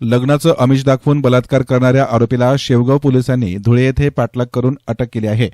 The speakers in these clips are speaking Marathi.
लग्नाचं आमिष दाखवून बलात्कार करणाऱ्या आरोपीला शेवगाव पोलिसांनी धुळे येथे पाठलाग करून अटक केली आहे.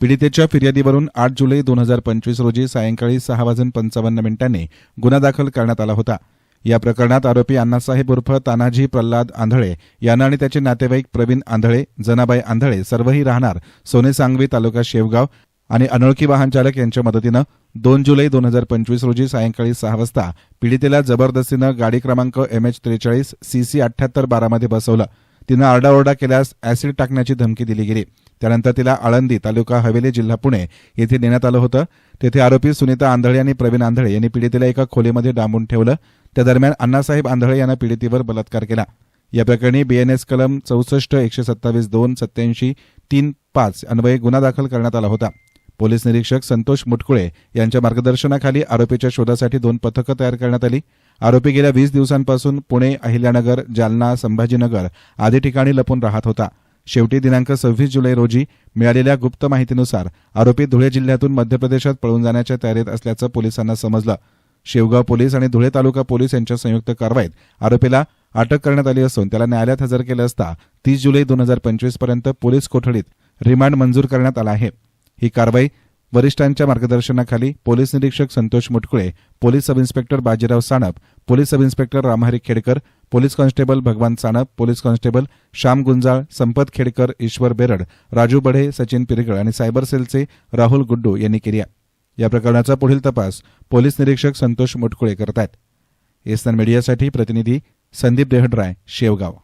पीडितेच्या फिर्यादीवरून आठ जुलै दोन हजार पंचवीस रोजी सायंकाळी सहा वाजून पंचावन्न मिनिटांनी गुन्हा दाखल करण्यात आला होता. या प्रकरणात आरोपी अण्णासाहेब उर्फ तानाजी प्रल्हाद आंधळे यांना आणि त्याचे नातेवाईक प्रवीण आंधळे जनाबाई आंधळे सर्वही राहणार सोने सांगवी तालुका शेवगाव आणि अनोळखी वाहन चालक यांच्या मदतीनं दोन जुलै दोन हजार पंचवीस रोजी सायंकाळी सहा वाजता पीडितेला जबरदस्तीनं गाडी क्रमांक एम एच त्रेचाळीस सीसी अठ्ठ्याहत्तर बारामध्ये बसवलं. तिनं आरडाओरडा केल्यास अॅसिड टाकण्याची धमकी दिली गेली. त्यानंतर तिला आळंदी तालुका हवेली जिल्हा पुणे येथे नेण्यात आलं होतं. तेथे आरोपी सुनीता आंधळे आणि प्रवीण आंधळे यांनी पीडितेला एका खोलीमध्ये डांबून ठेवलं. त्या दरम्यान अण्णासाहेब आंधळे यांना पीडितेवर बलात्कार केला. या प्रकरणी बीएनएस कलम चौसष्ट एकशे सत्तावीस दोन सत्याऐंशी तीन पाच अन्वये गुन्हा दाखल करण्यात आला होता. पोलीस निरीक्षक संतोष मुटकुळे यांच्या मार्गदर्शनाखाली आरोपीच्या शोधासाठी दोन पथकं तयार करण्यात आली. आरोपी गेल्या वीस दिवसांपासून पुणे अहिल्यानगर जालना संभाजीनगर आदी ठिकाणी लपून राहत होता. शेवटी दिनांक सव्वीस जुलै रोजी मिळालेल्या गुप्त माहितीनुसार आरोपी धुळे जिल्ह्यातून मध्य प्रदेशात पळून जाण्याच्या तयारीत असल्याचं पोलिसांना समजलं. शेवगाव पोलीस आणि धुळे तालुका पोलीस यांच्या संयुक्त कारवाईत आरोपीला अटक करण्यात आली असून त्याला न्यायालयात हजर केलं असता तीस जुलै दोन हजार पंचवीसपर्यंत पोलीस कोठडीत रिमांड मंजूर करण्यात आला आहे. ही कारवाई वरिष्ठांच्या मार्गदर्शनाखाली पोलीस निरीक्षक Santosh Mutkule police sub inspector Bajirao Sanap police sub inspector Ramhari Khedkar police constable Bhagwan Sanap police constable Shyam Gunjal Sampat Khedkar Ishwar Berad Raju Badhe Sachin पिरगळ आणि सायबर सेलचे राहुल गुड्डू यांनी केली आहे. या प्रकरणाचा पुढील तपास पोलीस निरीक्षक संतोष मुटकुळे करत आहेत एसन मीडियासाठी प्रतिनिधी संदीप देहडराय शेवगाव.